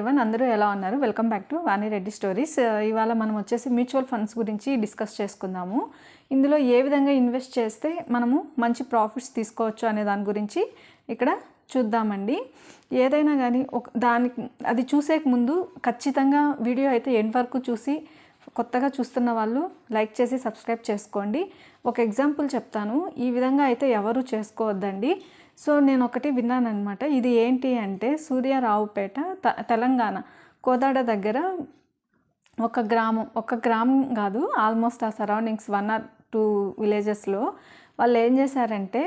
Everyone అందరూ ఎలా ఉన్నారు? Welcome back to Vani Reddy stories ఇవాళ మనం వచ్చేసి మ్యూచువల్ ఫండ్స్ గురించి డిస్కస్ చేసుకుందాము. ఇందులో ఏ విధంగా ఇన్వెస్ట్ చేస్తే మనము మంచి ప్రాఫిట్స్ తీసుకోవచ్చు అనే దాని గురించి ఇక్కడ చూద్దామండి. ఏదైనా కానీ ఒక దానికి అది చూసేక ముందు ఖచ్చితంగా వీడియో అయితే ఎండ్ వరకు చూసి కొత్తగా చూస్తున్న వాళ్ళు లైక్ చేసి సబ్స్క్రైబ్ చేసుకోండి. ఒక ఎగ్జాంపుల్ చెప్తాను. ఈ విధంగా అయితే ఎవరు చేసుకోవద్దండి. సో నేను ఒకటి విన్నానమాట ఇది ఏంటి అంటే సూర్యారావుపేట త తెలంగాణ కోదాడ దగ్గర ఒక గ్రామం ఒక గ్రామం కాదు ఆల్మోస్ట్ ఆ సరౌండింగ్స్ వన్ ఆర్ టూ విలేజెస్లో వాళ్ళు ఏం చేశారంటే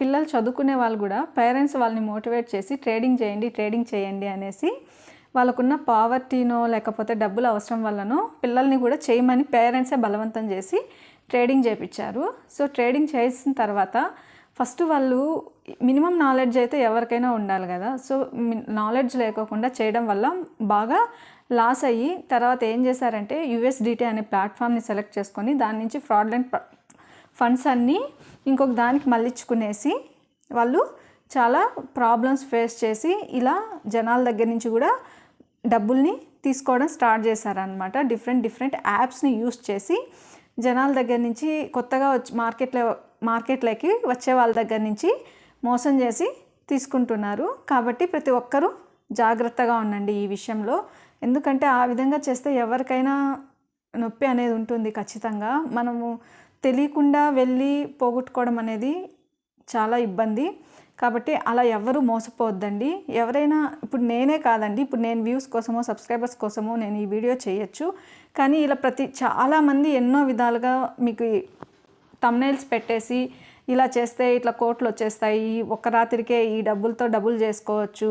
పిల్లలు చదువుకునే వాళ్ళు కూడా పేరెంట్స్ వాళ్ళని మోటివేట్ చేసి ట్రేడింగ్ చేయండి ట్రేడింగ్ చేయండి అనేసి వాళ్ళకున్న పావర్టీనో లేకపోతే డబ్బులు అవసరం వల్లనో పిల్లల్ని కూడా చేయమని పేరెంట్సే బలవంతం చేసి ట్రేడింగ్ చేయించారు సో ట్రేడింగ్ చేసిన తర్వాత ఫస్ట్ వాళ్ళు మినిమం నాలెడ్జ్ అయితే ఎవరికైనా ఉండాలి కదా. సో నాలెడ్జ్ లేకోకుండా చేయడం వల్ల బాగా లాస్ అయ్యి తర్వాత ఏం చేశారంటే యుఎస్డిటీ అనే ప్లాట్ఫామ్ని సెలెక్ట్ చేసుకొని దాని నుంచి ఫ్రాడ్లెంట్ ఫండ్స్ అన్నీ ఇంకొక దానికి మళ్ళించుకునేసి వాళ్ళు చాలా ప్రాబ్లమ్స్ ఫేస్ చేసి ఇలా జనాల దగ్గర నుంచి కూడా డబ్బుల్ని తీసుకోవడం స్టార్ట్ చేశారనమాట డిఫరెంట్ డిఫరెంట్ యాప్స్ని యూస్ చేసి జనాల దగ్గర నుంచి కొత్తగా వచ్చి మార్కెట్లో మార్కెట్లోకి వచ్చే వాళ్ళ దగ్గర నుంచి మోసం చేసి తీసుకుంటున్నారు. కాబట్టి ప్రతి ఒక్కరూ జాగ్రత్తగా ఉండండి ఈ విషయంలో. ఎందుకంటే ఆ విధంగా చేస్తే ఎవరికైనా నొప్పి అనేది ఉంటుంది ఖచ్చితంగా. మనము తెలియకుండా వెళ్ళి పోగొట్టుకోవడం అనేది చాలా ఇబ్బంది. కాబట్టి అలా ఎవరు మోసపోవద్దండి. ఎవరైనా ఇప్పుడు నేనే కాదండి. ఇప్పుడు నేను వ్యూస్ కోసమో సబ్స్క్రైబర్స్ కోసమో నేను ఈ వీడియో చేయొచ్చు. కానీ ఇలా ప్రతి చాలామంది ఎన్నో విధాలుగా మీకు తమ్నైల్స్ పెట్టేసి ఇలా చేస్తే ఇట్లా కోట్లు వచ్చేస్తాయి ఒక్క రాత్రికే ఈ డబ్బులతో డబ్బులు చేసుకోవచ్చు.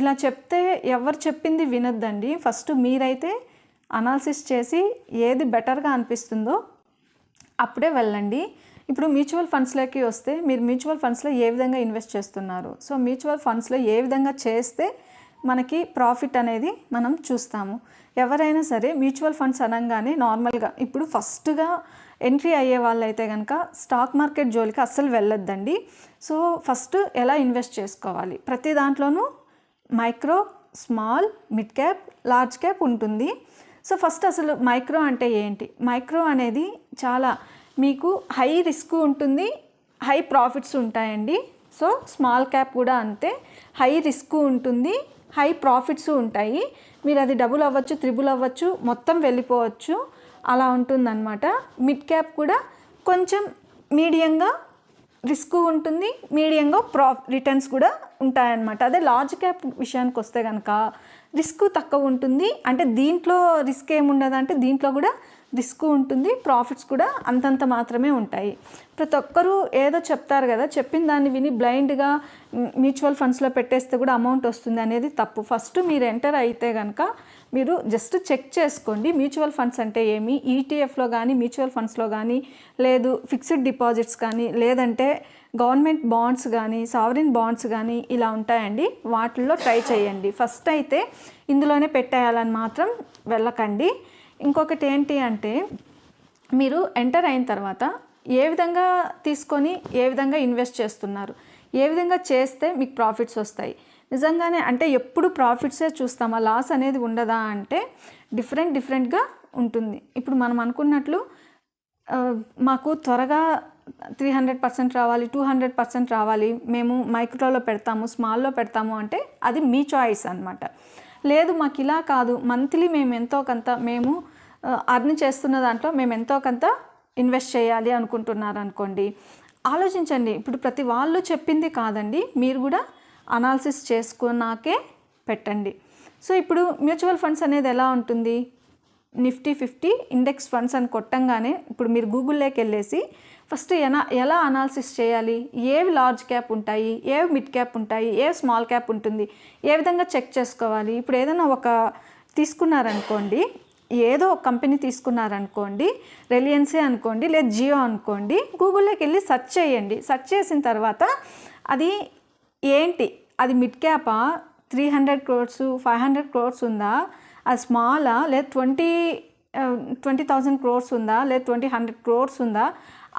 ఇలా చెప్తే ఎవరు చెప్పింది వినొద్దండి. ఫస్ట్ మీరైతే అనాలిసిస్ చేసి ఏది బెటర్గా అనిపిస్తుందో అప్పుడే వెళ్ళండి. ఇప్పుడు మ్యూచువల్ ఫండ్స్లోకి వస్తే మీరు మ్యూచువల్ ఫండ్స్లో ఏ విధంగా ఇన్వెస్ట్ చేస్తున్నారు? సో మ్యూచువల్ ఫండ్స్లో ఏ విధంగా చేస్తే మనకి ప్రాఫిట్ అనేది మనం చూస్తాము. ఎవరైనా సరే మ్యూచువల్ ఫండ్స్ అనగానే నార్మల్గా ఇప్పుడు ఫస్ట్గా ఎంట్రీ అయ్యే వాళ్ళైతే కనుక స్టాక్ మార్కెట్ జోలికి అస్సలు వెళ్ళొద్దండి. సో ఫస్ట్ ఎలా ఇన్వెస్ట్ చేసుకోవాలి? ప్రతి దాంట్లోనూ micro small mid cap large cap ఉంటుంది. సో ఫస్ట్ అసలు మైక్రో అంటే ఏంటి? మైక్రో అనేది చాలా మీకు హై రిస్క్ ఉంటుంది హై ప్రాఫిట్స్ ఉంటాయండి. సో స్మాల్ క్యాప్ కూడా అంతే. హై రిస్క్ ఉంటుంది హై ప్రాఫిట్స్ ఉంటాయి. మీరు అది డబుల్ అవ్వచ్చు త్రిబుల్ అవ్వచ్చు మొత్తం వెళ్ళిపోవచ్చు. అలా ఉంటుందన్నమాట. మిడ్ క్యాప్ కూడా కొంచెం మీడియంగా రిస్క్ ఉంటుంది మీడియంగా ప్రా రిటర్న్స్ కూడా ఉంటాయన్నమాట. అదే లార్జ్ క్యాప్ విషయానికి వస్తే కనుక రిస్క్ తక్కువ ఉంటుంది. అంటే దీంట్లో రిస్క్ ఏముండదు అంటే దీంట్లో కూడా రిస్క్ ఉంటుంది ప్రాఫిట్స్ కూడా అంతంత మాత్రమే ఉంటాయి. ప్రతి ఒక్కరూ ఏదో చెప్తారు కదా చెప్పిన దాన్ని విని బ్లైండ్గా మ్యూచువల్ ఫండ్స్లో పెట్టేస్తే కూడా అమౌంట్ వస్తుంది అనేది తప్పు. ఫస్ట్ మీరు ఎంటర్ అయితే కనుక మీరు జస్ట్ చెక్ చేసుకోండి. మ్యూచువల్ ఫండ్స్ అంటే ఏమి? ఈటీఎఫ్లో కానీ మ్యూచువల్ ఫండ్స్లో కానీ లేదు ఫిక్స్డ్ డిపాజిట్స్ కానీ లేదంటే గవర్నమెంట్ బాండ్స్ కానీ సావరిన్ బాండ్స్ కానీ ఇలా ఉంటాయండి. వాటిల్లో ట్రై చేయండి. ఫస్ట్ అయితే ఇందులోనే పెట్టేయాలని మాత్రం వెళ్ళకండి. ఇంకొకటి ఏంటి అంటే మీరు ఎంటర్ అయిన తర్వాత ఏ విధంగా తీసుకొని ఏ విధంగా ఇన్వెస్ట్ చేస్తున్నారు? ఏ విధంగా చేస్తే మీకు ప్రాఫిట్స్ వస్తాయి? నిజంగానే అంటే ఎప్పుడు ప్రాఫిట్సే చూస్తామా? లాస్ అనేది ఉండదా అంటే డిఫరెంట్ డిఫరెంట్గా ఉంటుంది. ఇప్పుడు మనం అనుకున్నట్లు మాకు త్వరగా త్రీ హండ్రెడ్ పర్సెంట్ రావాలి టూ హండ్రెడ్ పర్సెంట్ రావాలి మేము మైక్రోలో పెడతాము స్మాల్లో పెడతాము అంటే అది మీ చాయిస్ అనమాట లేదు మాకు ఇలా కాదు మంత్లీ మేము ఎంతో కొంత మేము అర్న్ చేస్తున్న దాంట్లో మేము ఎంతో కొంత ఇన్వెస్ట్ చేయాలి అనుకుంటున్నారు అనుకోండి ఆలోచించండి ఇప్పుడు ప్రతి వాళ్ళు చెప్పింది కాదండి మీరు కూడా అనాలిసిస్ చేసుకున్నాకే పెట్టండి. సో ఇప్పుడు మ్యూచువల్ ఫండ్స్ అనేది ఎలా ఉంటుంది? నిఫ్టీ ఫిఫ్టీ ఇండెక్స్ ఫండ్స్ అని కొట్టంగానే ఇప్పుడు మీరు గూగుల్లోకి వెళ్ళేసి ఫస్ట్ ఎలా ఎలా అనాలిసిస్ చేయాలి? ఏవి లార్జ్ క్యాప్ ఉంటాయి? ఏవి మిడ్ క్యాప్ ఉంటాయి? ఏ స్మాల్ క్యాప్ ఉంటుంది? ఏ విధంగా చెక్ చేసుకోవాలి? ఇప్పుడు ఏదైనా ఒక తీసుకున్నారనుకోండి ఏదో ఒక కంపెనీ తీసుకున్నారనుకోండి రిలయన్సే అనుకోండి లేదా జియో అనుకోండి గూగుల్లోకి వెళ్ళి సెర్చ్ చేయండి. సెర్చ్ చేసిన తర్వాత అది ఏంటి? అది mid క్యాపా three hundred crores five hundred crores ఉందా? అది స్మాలా లేదా ట్వంటీ ట్వంటీ థౌజండ్ క్రోర్స్ ఉందా? లేదా ట్వంటీ హండ్రెడ్ క్రోర్స్ ఉందా?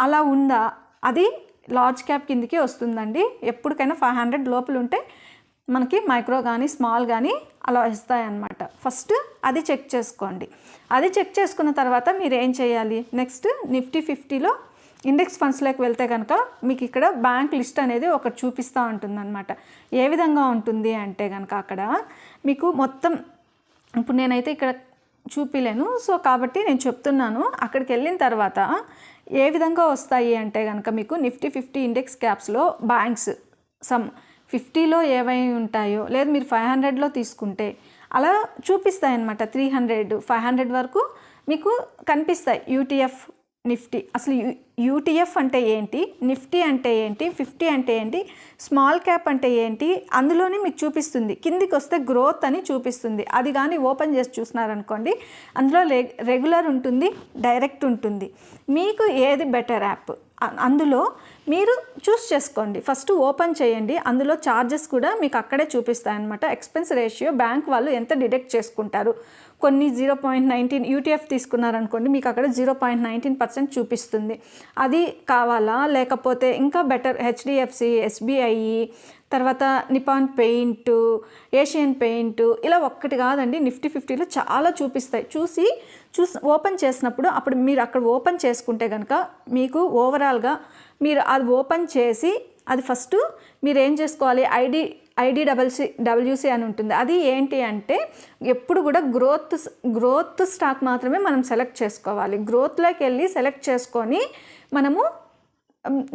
అలా ఉందా? అది లార్జ్ క్యాప్ కిందకి వస్తుందండి. ఎప్పటికైనా ఫైవ్ హండ్రెడ్ లోపల ఉంటే మనకి మైక్రో కానీ స్మాల్ కానీ అలా వస్తాయన్నమాట. ఫస్ట్ అది చెక్ చేసుకోండి. అది చెక్ చేసుకున్న తర్వాత మీరు ఏం చేయాలి? నెక్స్ట్ నిఫ్టీ ఫిఫ్టీలో ఇండెక్స్ ఫండ్స్లోకి వెళ్తే కనుక మీకు ఇక్కడ బ్యాంక్ లిస్ట్ అనేది ఒకటి చూపిస్తూ ఉంటుందన్నమాట. ఏ విధంగా ఉంటుంది అంటే కనుక అక్కడ మీకు మొత్తం ఇప్పుడు నేనైతే ఇక్కడ చూపిలేను. సో కాబట్టి నేను చెప్తున్నాను అక్కడికి వెళ్ళిన తర్వాత ఏ విధంగా వస్తాయి అంటే కనుక మీకు నిఫ్టీ ఫిఫ్టీ ఇండెక్స్ క్యాప్స్లో బ్యాంక్స్ సమ్ ఫిఫ్టీలో ఏవై ఉంటాయో లేదు మీరు ఫైవ్ హండ్రెడ్లో తీసుకుంటే అలా చూపిస్తాయి అనమాట త్రీ హండ్రెడ్ ఫైవ్ హండ్రెడ్ వరకు మీకు కనిపిస్తాయి. యూటీఎఫ్ నిఫ్టీ అసలు యూటీఎఫ్ అంటే ఏంటి? నిఫ్టీ అంటే ఏంటి? ఫిఫ్టీ అంటే ఏంటి? స్మాల్ క్యాప్ అంటే ఏంటి? అందులోనే మీకు చూపిస్తుంది. కిందికి వస్తే గ్రోత్ అని చూపిస్తుంది. అది కానీ ఓపెన్ చేసి చూసినారనుకోండి అందులో రెగ్యులర్ ఉంటుంది డైరెక్ట్ ఉంటుంది. మీకు ఏది బెటర్ యాప్? అందులో మీరు చూస్ చేసుకోండి. ఫస్ట్ ఓపెన్ చేయండి. అందులో ఛార్జెస్ కూడా మీకు అక్కడే చూపిస్తాయన్నమాట. ఎక్స్పెన్స్ రేషియో బ్యాంక్ వాళ్ళు ఎంత డిడెక్ట్ చేసుకుంటారు. కొన్ని జీరో పాయింట్ నైన్టీన్ యూటీఎఫ్ తీసుకున్నారనుకోండి మీకు అక్కడ జీరో పాయింట్ నైన్టీన్ పర్సెంట్ చూపిస్తుంది. అది కావాలా? లేకపోతే ఇంకా బెటర్ హెచ్డిఎఫ్సి ఎస్బీఐ తర్వాత నిపాన్ పెయింట్ ఏషియన్ పెయింట్ ఇలా ఒక్కటి కాదండి నిఫ్టీ ఫిఫ్టీలో చాలా చూపిస్తాయి. చూసి చూసి ఓపెన్ చేసినప్పుడు అప్పుడు మీరు అక్కడ ఓపెన్ చేసుకుంటే కనుక మీకు ఓవరాల్గా మీరు అది ఓపెన్ చేసి అది ఫస్ట్ మీరు ఏం చేసుకోవాలి? ఐడి ఐడి డబల్సి డబ్ల్యూసి అని ఉంటుంది. అది ఏంటి అంటే ఎప్పుడు కూడా గ్రోత్ గ్రోత్ స్టాక్ మాత్రమే మనం సెలెక్ట్ చేసుకోవాలి. గ్రోత్లోకి వెళ్ళి సెలెక్ట్ చేసుకొని మనము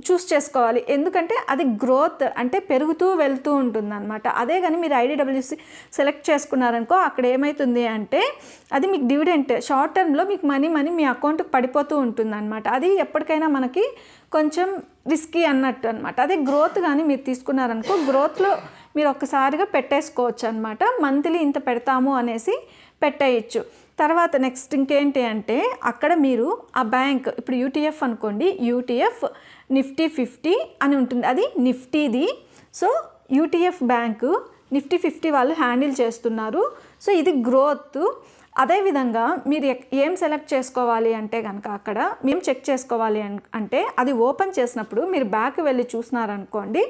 చూస్ చేసుకోవాలి. ఎందుకంటే అది గ్రోత్ అంటే పెరుగుతూ వెళ్తూ ఉంటుంది అనమాట అదే కానీ మీరు ఐడిడబ్ల్యూసి సెలెక్ట్ చేసుకున్నారనుకో అక్కడ ఏమవుతుంది అంటే అది మీకు డివిడెంట్ షార్ట్ టర్మ్లో మీకు మనీ మనీ మీ అకౌంట్కి పడిపోతూ ఉంటుంది అనమాట అది ఎప్పటికైనా మనకి కొంచెం రిస్కీ అన్నట్టు అనమాట అదే గ్రోత్ కానీ మీరు తీసుకున్నారనుకో గ్రోత్లో మీరు ఒక్కసారిగా పెట్టేసుకోవచ్చు అనమాట మంత్లీ ఇంత పెడతాము అనేసి పెట్టేయచ్చు. తర్వాత నెక్స్ట్ ఇంకేంటి అంటే అక్కడ మీరు ఆ బ్యాంక్ ఇప్పుడు యూటీఎఫ్ అనుకోండి యూటీఎఫ్ నిఫ్టీ ఫిఫ్టీ అని ఉంటుంది. అది నిఫ్టీది so UTF bank Nifty fifty వాళ్ళు హ్యాండిల్ చేస్తున్నారు. సో ఇది గ్రోత్ అదేవిధంగా మీరు ఏం సెలెక్ట్ చేసుకోవాలి అంటే కనుక అక్కడ మేము చెక్ చేసుకోవాలి అంటే అది ఓపెన్ చేసినప్పుడు మీరు బ్యాక్ వెళ్ళి చూసినారనుకోండి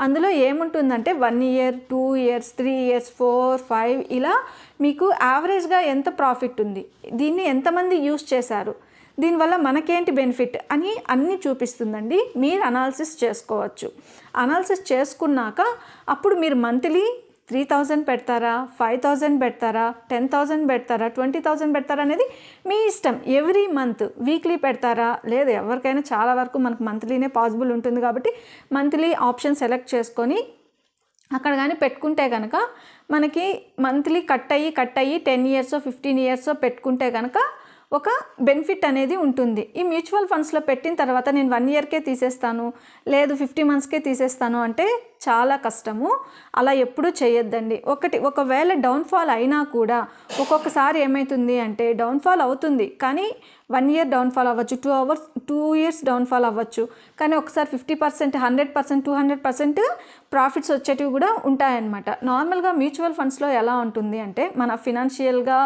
అందులో ఏముంటుందంటే one year two years three years four five ఇలా మీకు యావరేజ్గా ఎంత ప్రాఫిట్ ఉంది దీన్ని ఎంతమంది యూస్ చేశారు దీనివల్ల మనకేంటి బెనిఫిట్ అని అన్నీ చూపిస్తుందండి. మీరు అనాలిసిస్ చేసుకోవచ్చు. అనాలిసిస్ చేసుకున్నాక అప్పుడు మీరు మంత్లీ త్రీ థౌజండ్ పెడతారా? ఫైవ్ థౌజండ్ పెడతారా? టెన్ థౌజండ్ పెడతారా? ట్వంటీ థౌజండ్ పెడతారా అనేది మీ ఇష్టం. ఎవ్రీ మంత్ వీక్లీ పెడతారా? లేదు ఎవరికైనా చాలా వరకు మనకు మంత్లీనే పాసిబుల్ ఉంటుంది కాబట్టి మంత్లీ ఆప్షన్ సెలెక్ట్ చేసుకొని అక్కడ కానీ పెట్టుకుంటే కనుక మనకి మంత్లీ కట్ అయ్యి కట్ అయ్యి టెన్ ఇయర్స్ ఫిఫ్టీన్ ఇయర్స్ పెట్టుకుంటే కనుక ఒక బెనిఫిట్ అనేది ఉంటుంది. ఈ మ్యూచువల్ ఫండ్స్లో పెట్టిన తర్వాత నేను వన్ ఇయర్కే తీసేస్తాను లేదు ఫిఫ్టీ మంత్స్కే తీసేస్తాను అంటే చాలా కష్టము. అలా ఎప్పుడూ చేయొద్దండి. ఒకటి ఒకవేళ డౌన్ఫాల్ అయినా కూడా ఒక్కొక్కసారి ఏమవుతుంది అంటే డౌన్ఫాల్ అవుతుంది. కానీ వన్ ఇయర్ డౌన్ఫాల్ అవ్వచ్చు two hours two years downfall అవ్వచ్చు. కానీ ఒకసారి fifty percent hundred percent two hundred percent profits వచ్చేటివి కూడా ఉంటాయన్నమాట. నార్మల్గా మ్యూచువల్ ఫండ్స్లో ఎలా ఉంటుంది అంటే మన ఫినాన్షియల్గా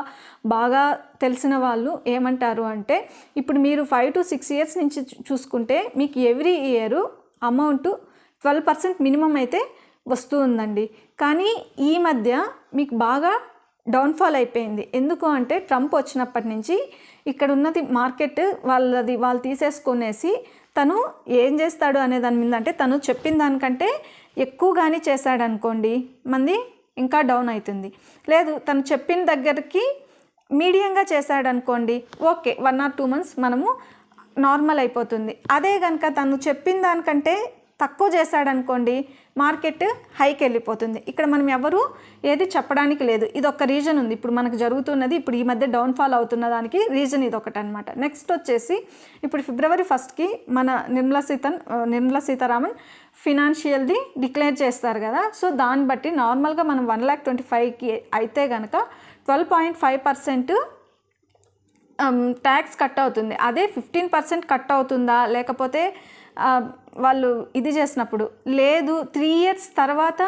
బాగా తెలిసిన వాళ్ళు ఏమంటారు అంటే ఇప్పుడు మీరు ఫైవ్ టు సిక్స్ ఇయర్స్ నుంచి చూసుకుంటే మీకు every year amount twelve percent minimum అయితే వస్తూ ఉందండి కానీ ఈ మధ్య మీకు బాగా డౌన్ఫాల్ అయిపోయింది. ఎందుకు అంటే ట్రంప్ వచ్చినప్పటి నుంచి ఇక్కడ ఉన్నది మార్కెట్ వాళ్ళది వాళ్ళు తీసేసుకునేసి తను ఏం చేస్తాడు అనే దాని మీద అంటే తను చెప్పిన దానికంటే ఎక్కువగానే చేశాడు మంది ఇంకా డౌన్ అవుతుంది. లేదు తను చెప్పిన దగ్గరికి మీడియంగా చేశాడనుకోండి okay one or two months మనము నార్మల్ అయిపోతుంది. అదే కనుక తను చెప్పిన దానికంటే తక్కువ చేశాడనుకోండి మార్కెట్ హైకి వెళ్ళిపోతుంది. ఇక్కడ మనం ఎవరు ఏది చెప్పడానికి లేదు. ఇది ఒక రీజన్ ఉంది. ఇప్పుడు మనకు జరుగుతున్నది ఇప్పుడు ఈ మధ్య డౌన్ఫాల్ అవుతున్న దానికి రీజన్ ఇది ఒకటి అనమాట నెక్స్ట్ వచ్చేసి ఇప్పుడు ఫిబ్రవరి ఫస్ట్కి మన నిర్మలా సీతన్ నిర్మలా సీతారామన్ ఫినాన్షియల్ది డిక్లేర్ చేస్తారు కదా. సో దాన్ని బట్టి నార్మల్గా మనం వన్ ల్యాక్ ట్వంటీ ఫైవ్కి అయితే కనుక twelve point five percent tax cut అవుతుంది. అదే ఫిఫ్టీన్ పర్సెంట్ కట్ అవుతుందా లేకపోతే వాళ్ళు ఇది చేసినప్పుడు లేదు త్రీ ఇయర్స్ తర్వాత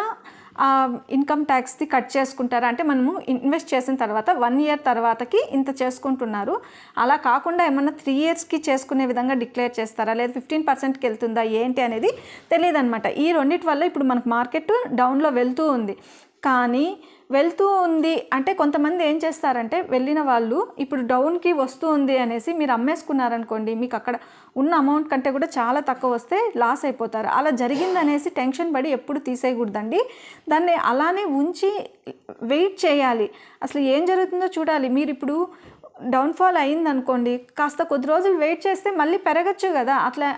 ఇన్కమ్ ట్యాక్స్ది కట్ చేసుకుంటారా? అంటే మనము ఇన్వెస్ట్ చేసిన తర్వాత వన్ ఇయర్ తర్వాతకి ఇంత చేసుకుంటున్నారు. అలా కాకుండా ఏమన్నా త్రీ ఇయర్స్కి చేసుకునే విధంగా డిక్లేర్ చేస్తారా? లేదా ఫిఫ్టీన్ పర్సెంట్కి వెళ్తుందా? ఏంటి అనేది తెలియదు అనమాట ఈ రెండింటి వల్ల ఇప్పుడు మనకు మార్కెట్ డౌన్లో వెళ్తూ ఉంది. కానీ వెళ్తూ ఉంది. అంటే కొంతమంది ఏం చేస్తారంటే వెళ్ళిన వాళ్ళు ఇప్పుడు డౌన్కి వస్తూ ఉంది అనేసి మీరు అమ్మేసుకున్నారనుకోండి మీకు అక్కడ ఉన్న అమౌంట్ కంటే కూడా చాలా తక్కువ వస్తే లాస్ అయిపోతారు. అలా జరిగిందనేసి టెన్షన్ పడి ఎప్పుడు తీసేయకూడదండి. దాన్ని అలానే ఉంచి వెయిట్ చేయాలి. అసలు ఏం జరుగుతుందో చూడాలి. మీరు ఇప్పుడు డౌన్ఫాల్ అయిందనుకోండి కాస్త కొద్ది రోజులు వెయిట్ చేస్తే మళ్ళీ పెరగచ్చు కదా. అట్లా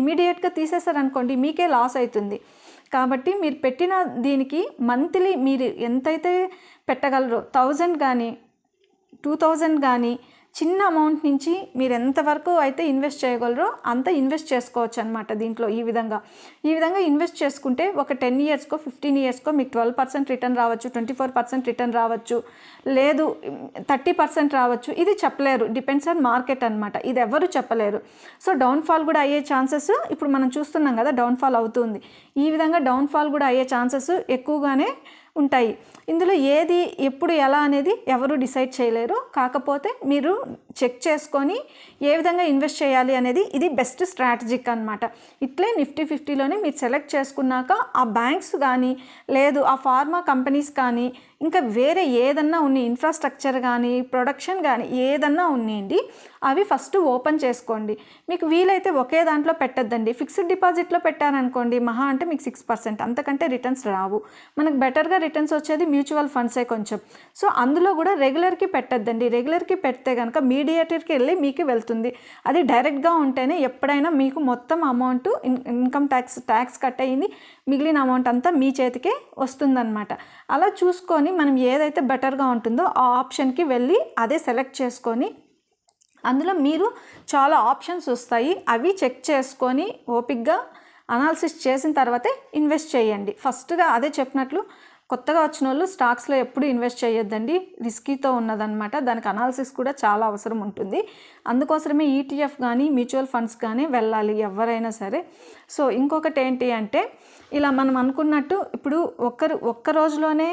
ఇమీడియట్గా తీసేసారనుకోండి మీకే లాస్ అవుతుంది. కాబట్టి మీరు పెట్టిన దీనికి మంత్లీ మీరు ఎంతైతే పెట్టగలరో థౌజండ్ కానీ టూ థౌజండ్ కానీ చిన్న అమౌంట్ నుంచి మీరు ఎంతవరకు అయితే ఇన్వెస్ట్ చేయగలరో అంత ఇన్వెస్ట్ చేసుకోవచ్చు అనమాట దీంట్లో ఈ విధంగా. ఈ విధంగా ఇన్వెస్ట్ చేసుకుంటే ఒక టెన్ ఇయర్స్కో ఫిఫ్టీన్ ఇయర్స్కో మీకు ట్వెల్వ్ పర్సెంట్ రిటర్న్ రావచ్చు ట్వంటీ ఫోర్ పర్సెంట్ రిటర్న్ రావచ్చు లేదు థర్టీ పర్సెంట్ రావచ్చు. ఇది చెప్పలేరు. డిపెండ్స్ ఆన్ మార్కెట్ అనమాట ఇది ఎవరు చెప్పలేరు. సో డౌన్ఫాల్ కూడా అయ్యే ఛాన్సెస్ ఇప్పుడు మనం చూస్తున్నాం కదా డౌన్ఫాల్ అవుతుంది. ఈ విధంగా డౌన్ఫాల్ కూడా అయ్యే ఛాన్సెస్ ఎక్కువగానే ఉంటాయి. ఇందులో ఏది ఎప్పుడు ఎలా అనేది ఎవరు డిసైడ్ చేయలేరు. కాకపోతే మీరు చెక్ చేసుకొని ఏ విధంగా ఇన్వెస్ట్ చేయాలి అనేది ఇది బెస్ట్ స్ట్రాటజిక్ అనమాట ఇట్లే నిఫ్టీ ఫిఫ్టీలోనే మీరు సెలెక్ట్ చేసుకున్నాక ఆ బ్యాంక్స్ కానీ లేదు ఆ ఫార్మా కంపెనీస్ కానీ ఇంకా వేరే ఏదన్నా ఉన్నాయి ఇన్ఫ్రాస్ట్రక్చర్ కానీ ప్రొడక్షన్ కానీ ఏదన్నా ఉన్నాయండి అవి ఫస్ట్ ఓపెన్ చేసుకోండి. మీకు వీలైతే ఒకే దాంట్లో పెట్టద్దండి. ఫిక్స్డ్ డిపాజిట్లో పెట్టారనుకోండి మహా అంటే మీకు సిక్స్ పర్సెంట్ అంతకంటే రిటర్న్స్ రావు. మనకు బెటర్గా రిటర్న్స్ వచ్చేది మ్యూచువల్ ఫండ్సే కొంచెం. సో అందులో కూడా రెగ్యులర్కి పెట్టద్దండి. రెగ్యులర్కి పెడితే కనుక మీడియేటర్కి వెళ్ళి మీకు వెళ్తుంది. అది డైరెక్ట్గా ఉంటేనే ఎప్పుడైనా మీకు మొత్తం amount income tax tax cut అయ్యింది. మిగిలిన అమౌంట్ అంతా మీ చేతికే వస్తుందన్నమాట. అలా చూసుకొని మనం ఏదైతే బెటర్గా ఉంటుందో ఆ ఆప్షన్కి వెళ్ళి అదే సెలెక్ట్ చేసుకొని అందులో మీరు చాలా ఆప్షన్స్ వస్తాయి. అవి చెక్ చేసుకొని ఓపిక్గా అనాలిసిస్ చేసిన తర్వాతే ఇన్వెస్ట్ చేయండి. ఫస్ట్గా అదే చెప్పినట్లు కొత్తగా వచ్చిన వాళ్ళు స్టాక్స్లో ఎప్పుడు ఇన్వెస్ట్ చేయొద్దండి రిస్కీతో ఉన్నదనమాట దానికి అనాలిసిస్ కూడా చాలా అవసరం ఉంటుంది. అందుకోసమే ఈటీఎఫ్ కానీ మ్యూచువల్ ఫండ్స్ కానీ వెళ్ళాలి ఎవరైనా సరే. సో ఇంకొకటి ఏంటి అంటే ఇలా మనం అనుకున్నట్టు ఇప్పుడు ఒక్కరు ఒక్క రోజులోనే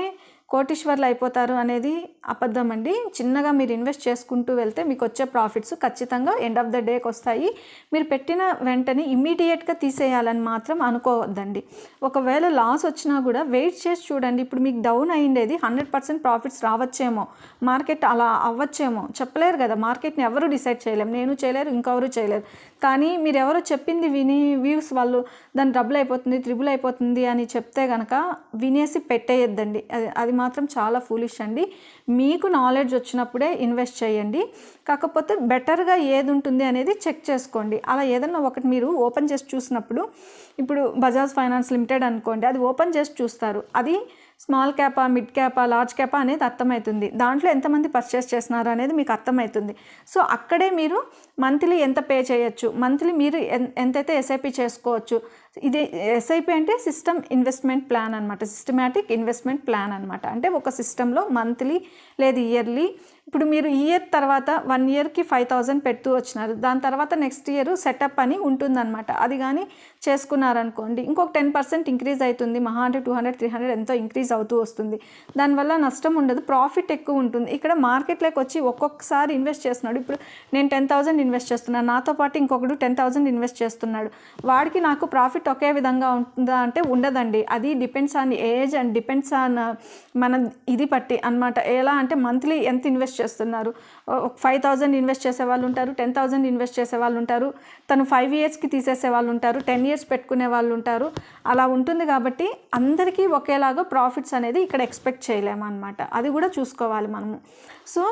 కోటీశ్వర్లు అయిపోతారు అనేది అబద్ధం అండి చిన్నగా మీరు ఇన్వెస్ట్ చేసుకుంటూ వెళ్తే మీకు వచ్చే ప్రాఫిట్స్ ఖచ్చితంగా ఎండ్ ఆఫ్ ద డేకి వస్తాయి. మీరు పెట్టిన వెంటనే ఇమ్మీడియట్గా తీసేయాలని మాత్రం అనుకోవద్దండి. ఒకవేళ లాస్ వచ్చినా కూడా వెయిట్ చేసి చూడండి. ఇప్పుడు మీకు డౌన్ అయ్యిండేది హండ్రెడ్ పర్సెంట్ ప్రాఫిట్స్ రావచ్చేమో. మార్కెట్ అలా అవ్వచ్చేమో. చెప్పలేరు కదా మార్కెట్ని ఎవరు డిసైడ్ చేయలేము నేను చేయలేరు ఇంకెవరు చేయలేరు. కానీ మీరు ఎవరో చెప్పింది విని వ్యూస్ వాళ్ళు దాని డబుల్ అయిపోతుంది త్రిబుల్ అయిపోతుంది అని చెప్తే కనుక వినేసి పెట్టేయద్దండి. అది అది మాత్రం చాలా ఫూలిష్ అండి. మీకు నాలెడ్జ్ వచ్చినప్పుడే ఇన్వెస్ట్ చేయండి. కాకపోతే బెటర్గా ఏది ఉంటుంది అనేది చెక్ చేసుకోండి. అలా ఏదన్నా ఒకటి మీరు ఓపెన్ చేసి చూసినప్పుడు ఇప్పుడు బజాజ్ ఫైనాన్స్ లిమిటెడ్ అనుకోండి అది ఓపెన్ చేసి చూస్తారు. అది స్మాల్ క్యాపా మిడ్ క్యాపా లార్జ్ క్యాపా అనేది అర్థమవుతుంది. దాంట్లో ఎంతమంది పర్చేస్ చేస్తున్నారు అనేది మీకు అర్థమవుతుంది. సో అక్కడే మీరు మంత్లీ ఎంత పే చేయొచ్చు? మంత్లీ మీరు ఎంతైతే ఎస్ఐపి చేసుకోవచ్చు? ఇది ఎస్ఐపి అంటే సిస్టమ్ ఇన్వెస్ట్మెంట్ ప్లాన్ అనమాట సిస్టమేటిక్ ఇన్వెస్ట్మెంట్ ప్లాన్ అనమాట అంటే ఒక సిస్టంలో మంత్లీ లేదు ఇయర్లీ. ఇప్పుడు మీరు ఇయర్ తర్వాత వన్ ఇయర్కి ఫైవ్ థౌజండ్ పెడుతూ వచ్చినారు. దాని తర్వాత నెక్స్ట్ ఇయర్ సెటప్ అని ఉంటుందన్నమాట. అది కానీ చేసుకున్నారనుకోండి ఇంకొక టెన్ పర్సెంట్ ఇంక్రీజ్ అవుతుంది మహా అంటే టూ హండ్రెడ్ త్రీ హండ్రెడ్ ఎంతో ఇంక్రీజ్ అవుతూ వస్తుంది. దానివల్ల నష్టం ఉండదు ప్రాఫిట్ ఎక్కువ ఉంటుంది. ఇక్కడ మార్కెట్లోకి వచ్చి ఒక్కొక్కసారి ఇన్వెస్ట్ చేస్తున్నాడు. ఇప్పుడు నేను టెన్ థౌసండ్ ఇన్వెస్ట్ చేస్తున్నాను నాతో పాటు ఇంకొకడు టెన్ థౌసండ్ ఇన్వెస్ట్ చేస్తున్నాడు. వాడికి నాకు ప్రాఫిట్ ఒకే విధంగా ఉంటుందా అంటే ఉండదండి. అది depends on age and depends on మన ఇది పట్టి అన్నమాట. ఎలా అంటే మంత్లీ ఎంత ఇన్వెస్ట్ చేస్తున్నారు? ఫైవ్ థౌజండ్ ఇన్వెస్ట్ చేసే వాళ్ళు ఉంటారు టెన్ థౌజండ్ ఇన్వెస్ట్ చేసే వాళ్ళు ఉంటారు. తను ఫైవ్ ఇయర్స్కి తీసేసే వాళ్ళు ఉంటారు టెన్ ఇయర్స్ పెట్టుకునే వాళ్ళు ఉంటారు. అలా ఉంటుంది కాబట్టి అందరికీ ఒకేలాగా ప్రాఫిట్స్ అనేది ఇక్కడ ఎక్స్పెక్ట్ చేయలేము అనమాట అది కూడా చూసుకోవాలి మనము. సో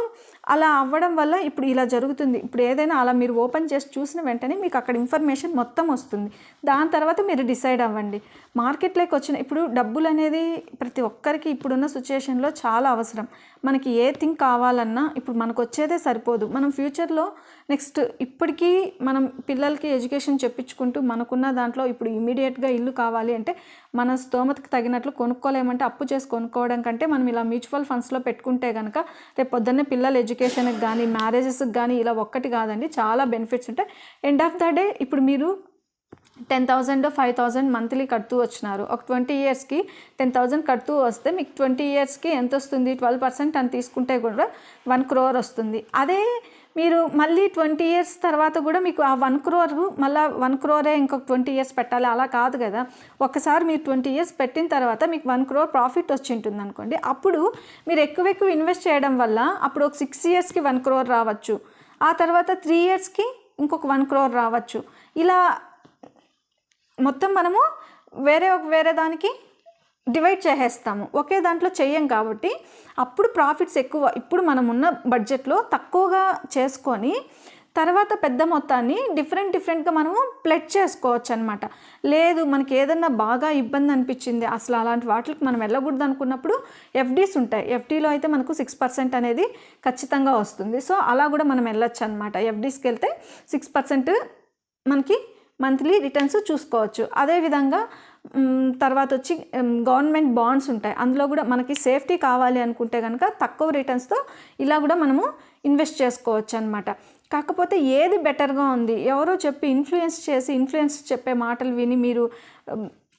అలా అవ్వడం వల్ల ఇప్పుడు ఇలా జరుగుతుంది. ఇప్పుడు ఏదైనా అలా మీరు ఓపెన్ చేసి చూసిన వెంటనే మీకు అక్కడ ఇన్ఫర్మేషన్ మొత్తం వస్తుంది. దాని తర్వాత మీరు డిసైడ్ అవ్వండి. మార్కెట్లోకి వచ్చిన ఇప్పుడు డబ్బులు అనేది ప్రతి ఒక్కరికి ఇప్పుడున్న సిచ్యుయేషన్లో చాలా అవసరం. మనకి ఏ థింగ్ కావాలన్నా ఇప్పుడు మనకు వచ్చేదే సరిపోదు. మనం ఫ్యూచర్లో నెక్స్ట్ ఇప్పటికీ మనం పిల్లలకి ఎడ్యుకేషన్ చెప్పించుకుంటూ మనకున్న దాంట్లో ఇప్పుడు ఇమీడియట్గా ఇల్లు కావాలి అంటే మన స్తోమతకి తగినట్లు కొనుక్కోలేమంటే అప్పు చేసి కొనుక్కోవడం కంటే మనం ఇలా మ్యూచువల్ ఫండ్స్లో పెట్టుకుంటే కనుక రేపు పొద్దున్నే పిల్లల ఎడ్యుకేషన్కి కానీ మ్యారేజెస్కి కానీ ఇలా ఒక్కటి కాదండి. చాలా బెనిఫిట్స్ ఉంటాయి. ఎండ్ ఆఫ్ ద డే ఇప్పుడు మీరు ten thousand five thousand monthly కడుతూ వచ్చినారు. ఒక ట్వంటీ ఇయర్స్కి టెన్ థౌజండ్ కడుతూ వస్తే మీకు ట్వంటీ ఇయర్స్కి ఎంత వస్తుంది ట్వెల్వ్ పర్సెంట్ అని తీసుకుంటే కూడా వన్ క్రోర్ వస్తుంది. అదే మీరు మళ్ళీ ట్వంటీ ఇయర్స్ తర్వాత కూడా మీకు ఆ వన్ క్రోర్ మళ్ళీ వన్ క్రోరే ఇంకొక ట్వంటీ ఇయర్స్ పెట్టాలి. అలా కాదు కదా. ఒకసారి మీరు ట్వంటీ ఇయర్స్ పెట్టిన తర్వాత మీకు వన్ క్రోర్ ప్రాఫిట్ వచ్చి ఉంటుంది అనుకోండి. అప్పుడు మీరు ఎక్కువ ఎక్కువ ఇన్వెస్ట్ చేయడం వల్ల అప్పుడు ఒక సిక్స్ ఇయర్స్కి వన్ క్రోర్ రావచ్చు. ఆ తర్వాత త్రీ ఇయర్స్కి ఇంకొక వన్ క్రోర్ రావచ్చు. ఇలా మొత్తం మనము వేరే ఒక వేరే దానికి డివైడ్ చేసేస్తాము. ఒకే దాంట్లో చెయ్యం కాబట్టి అప్పుడు ప్రాఫిట్స్ ఎక్కువ ఇప్పుడు మనం ఉన్న బడ్జెట్లో తక్కువగా చేసుకొని తర్వాత పెద్ద మొత్తాన్ని డిఫరెంట్ డిఫరెంట్గా మనము ప్లెట్ చేసుకోవచ్చు అనమాట లేదు మనకి ఏదన్నా బాగా ఇబ్బంది అనిపించింది అసలు అలాంటి వాటికి మనం వెళ్ళకూడదు అనుకున్నప్పుడు ఎఫ్డీస్ ఉంటాయి. ఎఫ్డీలో అయితే మనకు సిక్స్ పర్సెంట్ అనేది ఖచ్చితంగా వస్తుంది. సో అలా కూడా మనం వెళ్ళొచ్చు అనమాట ఎఫ్డీస్కి వెళ్తే సిక్స్ పర్సెంట్ మనకి మంత్లీ రిటర్న్స్ చూసుకోవచ్చు. అదేవిధంగా తర్వాత వచ్చి గవర్నమెంట్ బాండ్స్ ఉంటాయి. అందులో కూడా మనకి సేఫ్టీ కావాలి అనుకుంటే కనుక తక్కువ రిటర్న్స్తో ఇలా కూడా మనము ఇన్వెస్ట్ చేసుకోవచ్చు అనమాట కాకపోతే ఏది బెటర్గా ఉంది? ఎవరో చెప్పి ఇన్ఫ్లుయెన్స్ చేసి ఇన్ఫ్లుయెన్స్ చెప్పే మాటలు విని మీరు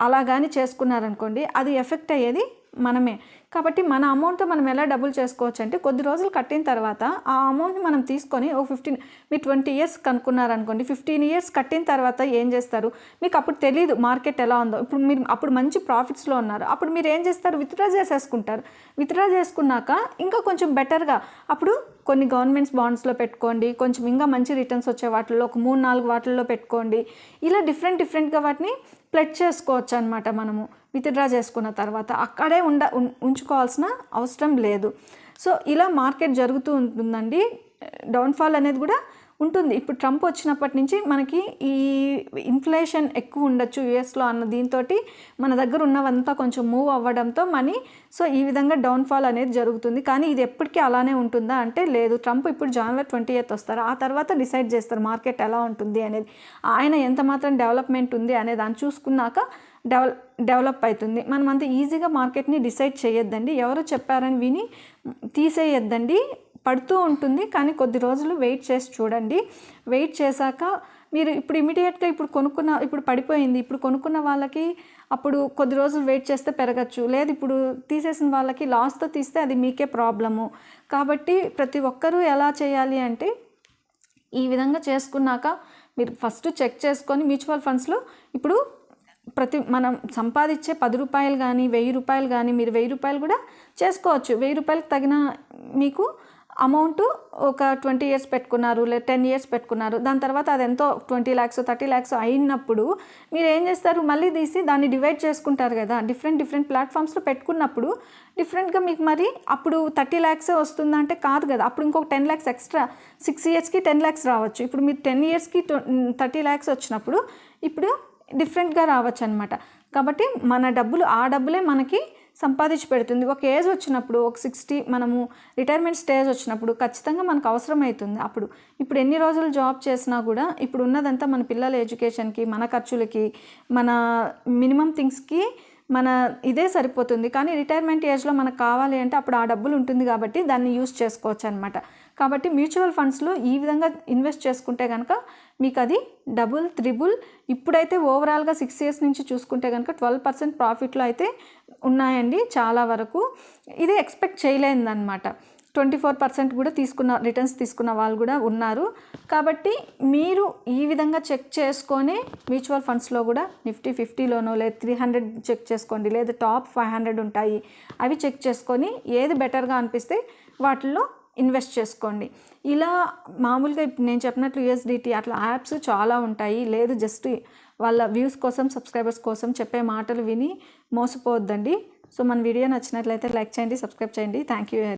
అలా కానీ చేసుకున్నారనుకోండి అది ఎఫెక్ట్ అయ్యేది మనమే. కాబట్టి మన అమౌంట్తో మనం ఎలా డబుల్ చేసుకోవచ్చు అంటే కొద్ది రోజులు కట్టిన తర్వాత ఆ అమౌంట్ని మనం తీసుకొని ఓ ఫిఫ్టీన్ మీరు ట్వంటీ ఇయర్స్ కనుక్కున్నారనుకోండి ఫిఫ్టీన్ ఇయర్స్ కట్టిన తర్వాత ఏం చేస్తారు? మీకు అప్పుడు తెలియదు మార్కెట్ ఎలా ఉందో. ఇప్పుడు మీరు అప్పుడు మంచి ప్రాఫిట్స్లో ఉన్నారు. అప్పుడు మీరు ఏం చేస్తారు? విత్డ్రా చేసేసుకుంటారు. విత్డ్రా చేసుకున్నాక ఇంకా కొంచెం బెటర్గా అప్పుడు కొన్ని గవర్నమెంట్స్ బాండ్స్లో పెట్టుకోండి కొంచెం ఇంకా మంచి రిటర్న్స్ వచ్చే వాటిల్లో ఒక మూడు నాలుగు వాటిల్లో పెట్టుకోండి. ఇలా డిఫరెంట్ డిఫరెంట్గా వాటిని ప్లెట్ చేసుకోవచ్చు అనమాట మనము. విత్డ్రా చేసుకున్న తర్వాత అక్కడే ఉండ ఉం- ఉంచుకోవాల్సిన అవసరం లేదు. సో ఇలా మార్కెట్ జరుగుతూ ఉంటుందండి. డౌన్ఫాల్ అనేది కూడా ఉంటుంది. ఇప్పుడు ట్రంప్ వచ్చినప్పటి నుంచి మనకి ఈ ఇన్ఫ్లేషన్ ఎక్కువ ఉండొచ్చు యుఎస్లో అన్న దీంతో మన దగ్గర ఉన్నవంతా కొంచెం మూవ్ అవ్వడంతో మనీ సో ఈ విధంగా డౌన్ఫాల్ అనేది జరుగుతుంది. కానీ ఇది ఎప్పటికీ అలానే ఉంటుందా అంటే లేదు. ట్రంప్ ఇప్పుడు జనవరి ట్వంటీ ఎయిత్ వస్తారు. ఆ తర్వాత డిసైడ్ చేస్తారు మార్కెట్ ఎలా ఉంటుంది అనేది. ఆయన ఎంత మాత్రం డెవలప్మెంట్ ఉంది అనే దాన్ని చూసుకున్నాక డెవలప్ డెవలప్ అవుతుంది మనం అంత ఈజీగా మార్కెట్ని డిసైడ్ చేయొద్దండి. ఎవరు చెప్పారని విని తీసేయొద్దండి. పడుతూ ఉంటుంది కానీ కొద్ది రోజులు వెయిట్ చేసి చూడండి. వెయిట్ చేశాక మీరు ఇప్పుడు ఇమీడియట్గా ఇప్పుడు కొనుక్కున్న ఇప్పుడు పడిపోయింది. ఇప్పుడు కొనుక్కున్న వాళ్ళకి అప్పుడు కొద్ది రోజులు వెయిట్ చేస్తే పెరగచ్చు. లేదు ఇప్పుడు తీసేసిన వాళ్ళకి లాస్తో తీస్తే అది మీకే ప్రాబ్లము. కాబట్టి ప్రతి ఒక్కరూ ఎలా చేయాలి అంటే ఈ విధంగా చేసుకున్నాక మీరు ఫస్ట్ చెక్ చేసుకొని మ్యూచువల్ ఫండ్స్లో ఇప్పుడు ప్రతి మనం సంపాదించే పది రూపాయలు కానీ వెయ్యి రూపాయలు కానీ మీరు వెయ్యి రూపాయలు కూడా చేసుకోవచ్చు. వెయ్యి రూపాయలకు తగిన మీకు అమౌంట్ ఒక ట్వంటీ ఇయర్స్ పెట్టుకున్నారు లేదా టెన్ ఇయర్స్ పెట్టుకున్నారు. దాని తర్వాత అది ఎంతో ట్వంటీ ల్యాక్స్ థర్టీ ల్యాక్స్ అయినప్పుడు మీరు ఏం చేస్తారు? మళ్ళీ తీసి దాన్ని డివైడ్ చేసుకుంటారు కదా. డిఫరెంట్ డిఫరెంట్ ప్లాట్ఫామ్స్లో పెట్టుకున్నప్పుడు డిఫరెంట్గా మీకు మరి అప్పుడు థర్టీ ల్యాక్సే వస్తుందా అంటే కాదు కదా. అప్పుడు ఇంకొక టెన్ ల్యాక్స్ ఎక్స్ట్రా సిక్స్ ఇయర్స్కి టెన్ ల్యాక్స్ రావచ్చు. ఇప్పుడు మీరు టెన్ ఇయర్స్కి థర్టీ ల్యాక్స్ వచ్చినప్పుడు ఇప్పుడు డిఫరెంట్గా రావచ్చు అనమాట కాబట్టి మన డబ్బులు ఆ డబ్బులే మనకి సంపాదించి పెడుతుంది. ఒక ఏజ్ వచ్చినప్పుడు ఒక సిక్స్టీ మనము రిటైర్మెంట్ స్టేజ్ వచ్చినప్పుడు ఖచ్చితంగా మనకు అవసరం అవుతుంది అప్పుడు. ఇప్పుడు ఎన్ని రోజులు జాబ్ చేసినా కూడా ఇప్పుడు ఉన్నదంతా మన పిల్లల ఎడ్యుకేషన్కి మన ఖర్చులకి మన మినిమం థింగ్స్కి మన ఇదే సరిపోతుంది. కానీ రిటైర్మెంట్ ఏజ్లో మనకు కావాలి అంటే అప్పుడు ఆ డబ్బులు ఉంటుంది కాబట్టి దాన్ని యూస్ చేసుకోవచ్చు అనమాట కాబట్టి మ్యూచువల్ ఫండ్స్లో ఈ విధంగా ఇన్వెస్ట్ చేసుకుంటే కనుక మీకు అది డబుల్ త్రిబుల్ ఇప్పుడైతే ఓవరాల్గా సిక్స్ ఇయర్స్ నుంచి చూసుకుంటే కనుక ట్వెల్వ్ పర్సెంట్ ప్రాఫిట్లో అయితే ఉన్నాయండి చాలా వరకు. ఇది ఎక్స్పెక్ట్ చేయలేదన్నమాట ట్వంటీ ఫోర్ పర్సెంట్ కూడా తీసుకున్న రిటర్న్స్ తీసుకున్న వాళ్ళు కూడా ఉన్నారు. కాబట్టి మీరు ఈ విధంగా చెక్ చేసుకొని మ్యూచువల్ ఫండ్స్లో కూడా నిఫ్టీ ఫిఫ్టీలోనో లేదా త్రీ హండ్రెడ్ చెక్ చేసుకోండి. లేదా టాప్ ఫైవ్ హండ్రెడ్ ఉంటాయి. అవి చెక్ చేసుకొని ఏది బెటర్గా అనిపిస్తే వాటిల్లో ఇన్వెస్ట్ చేసుకోండి. ఇలా మామూలుగా ఇప్పుడు నేను చెప్పినట్లు యూఎస్డిటీ అట్లా యాప్స్ చాలా ఉంటాయి. లేదు జస్ట్ వాళ్ళ వ్యూస్ కోసం సబ్స్క్రైబర్స్ కోసం చెప్పే మాటలు విని మోసపోవద్దండి. సో మన వీడియో నచ్చినట్లయితే లైక్ చేయండి సబ్స్క్రైబ్ చేయండి. Thank you.